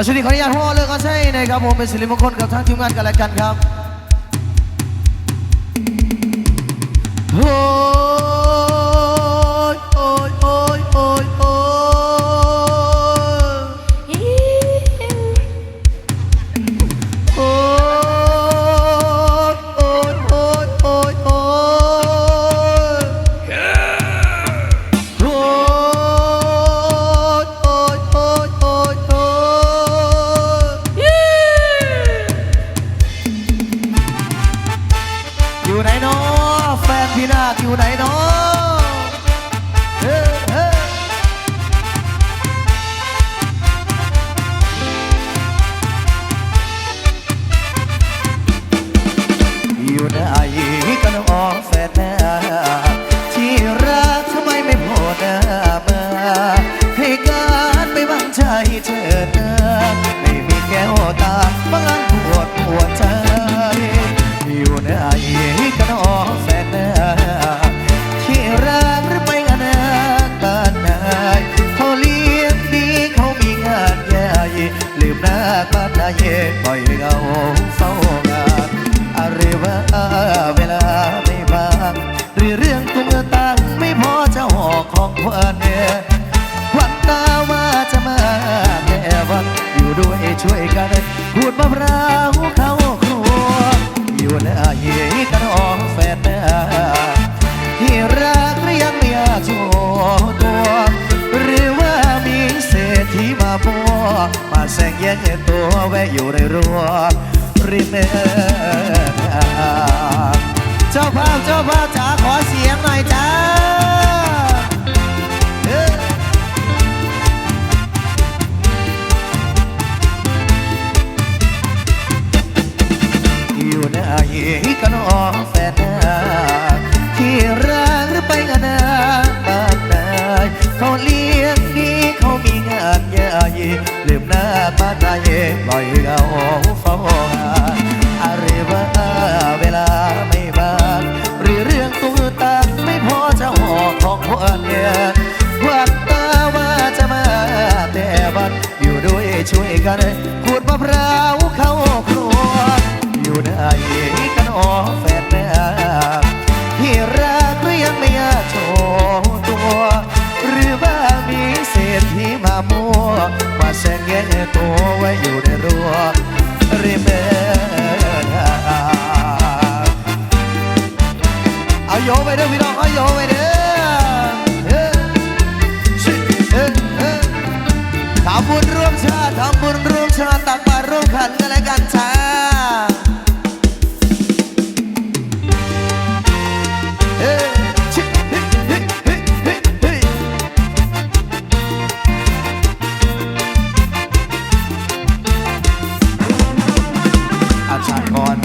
เอาชุดนี้ขออนุญาตพ่อเลิกก็ใช่นะครับผมเป็นสิริมงคลกับทางทีมงานกันและกันครับโอ้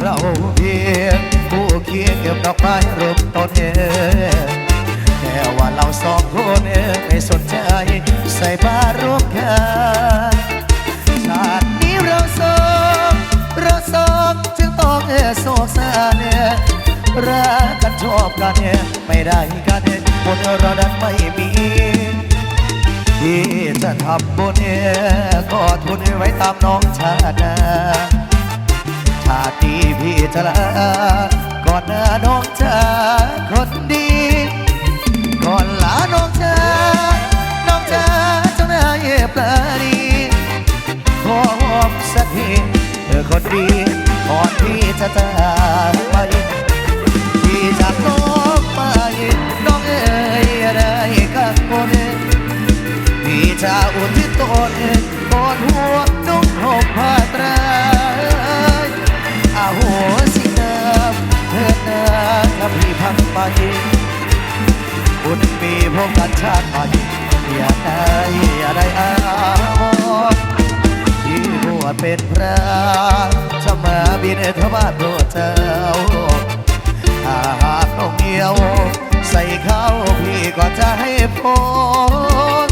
เราเพียงผู้เคียงเก็บดอกไม้รูปต้นเอแต่ว่าเราสองคนเอไม่สนใจใส่บาตรร่วมกันชาตินี้เราสองเราสองจึงต้องเอโศกสารเนี่ยรักกันชอบกันเนี่ยไม่ได้กันเนี่ยบนเราดันไม่มีที่จะทำบุญเนี่ยก็ทุนไว้ตามน้องชาตินา ชาตินี้พี่จะลาก่อนหน้าน้องชาคนดีก่อนลาน้องชาน้องชาเจ้านายปลาดีขอหอมสักทีเธอคนดีก่อนที่จะจากไปที่จากน้องไปน้องเอ๋ยได้กังวลพี่จะอุ่นที่ตนกอดหัวนุ่งห่มผ้าตรา โหสิเน้ำเถิดนาถ้าพี่พังไปบุญมีพบกันชาติใหม่อย่าได้อย่าได้อาวรที่บวชเป็นพระจะมาบินทบาทโปรดเจ้าถ้าหากต้องเหี่ยว ใส่เข้าพี่ก็จะให้พร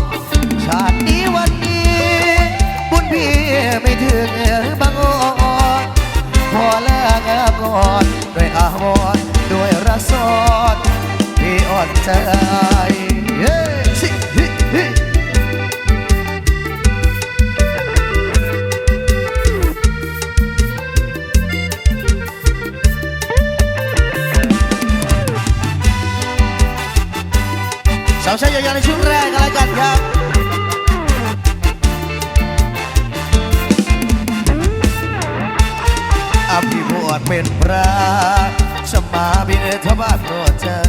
ชาตินี้วันนี้ บุญพี่ไม่ถึง ใเาวใช้ยาวในชุดแรกอะไรกันครับอภิวรเป็นพระสมาบินทวาทโปรดเจ้า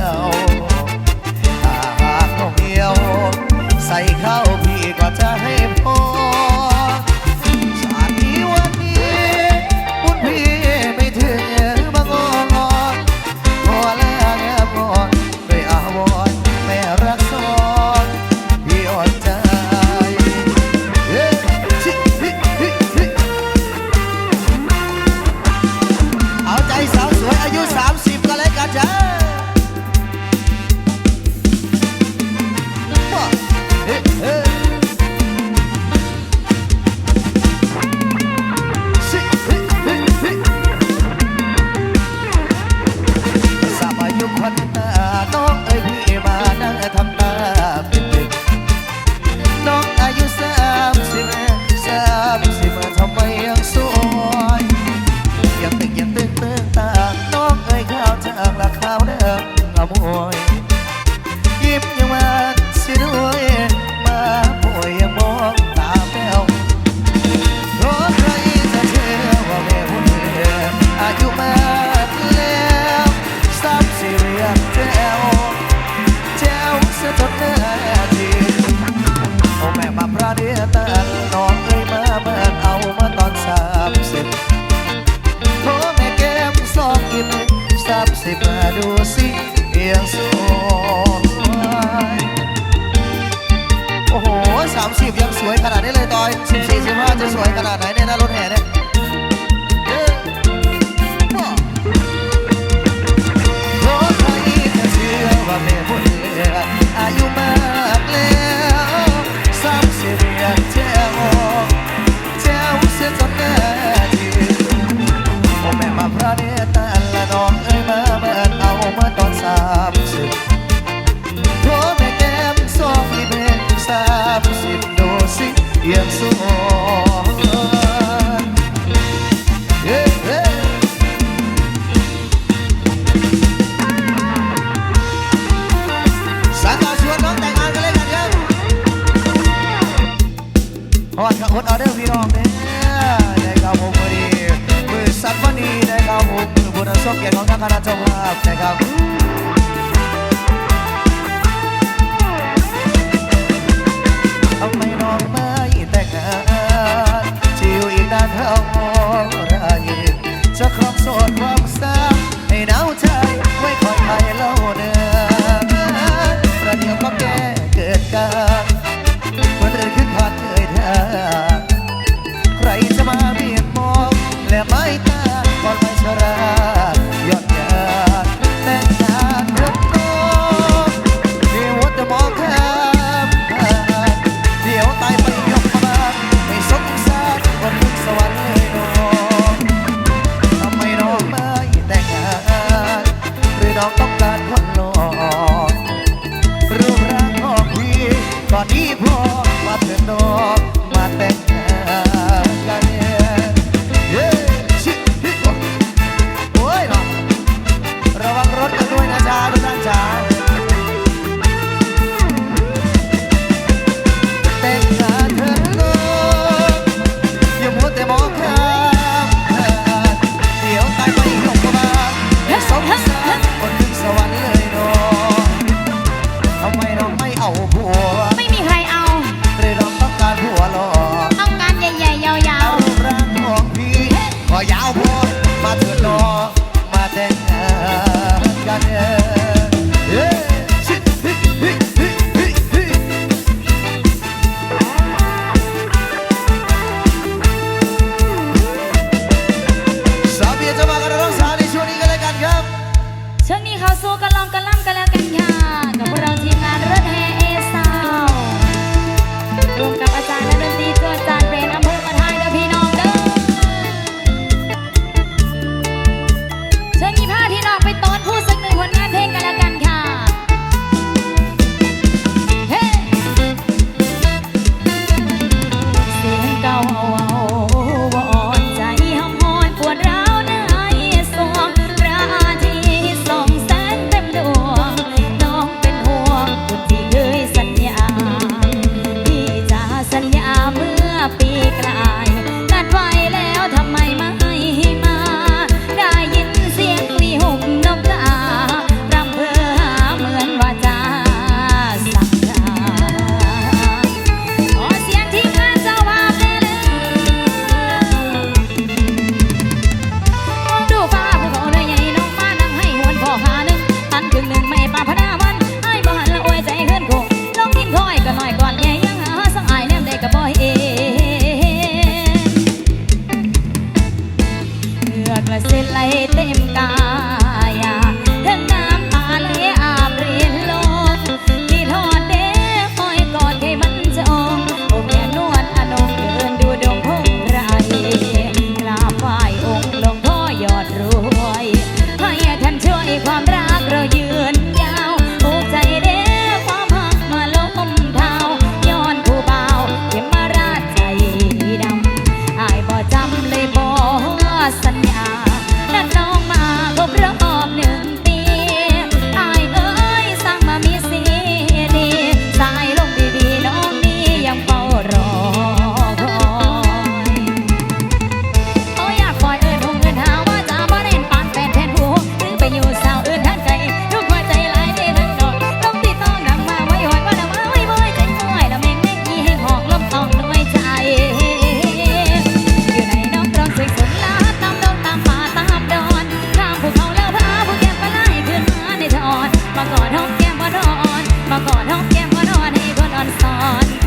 กอดห้องแก้มว่านอนมากอดห้องแก้มว่านอนให้เดนอ่อนสอน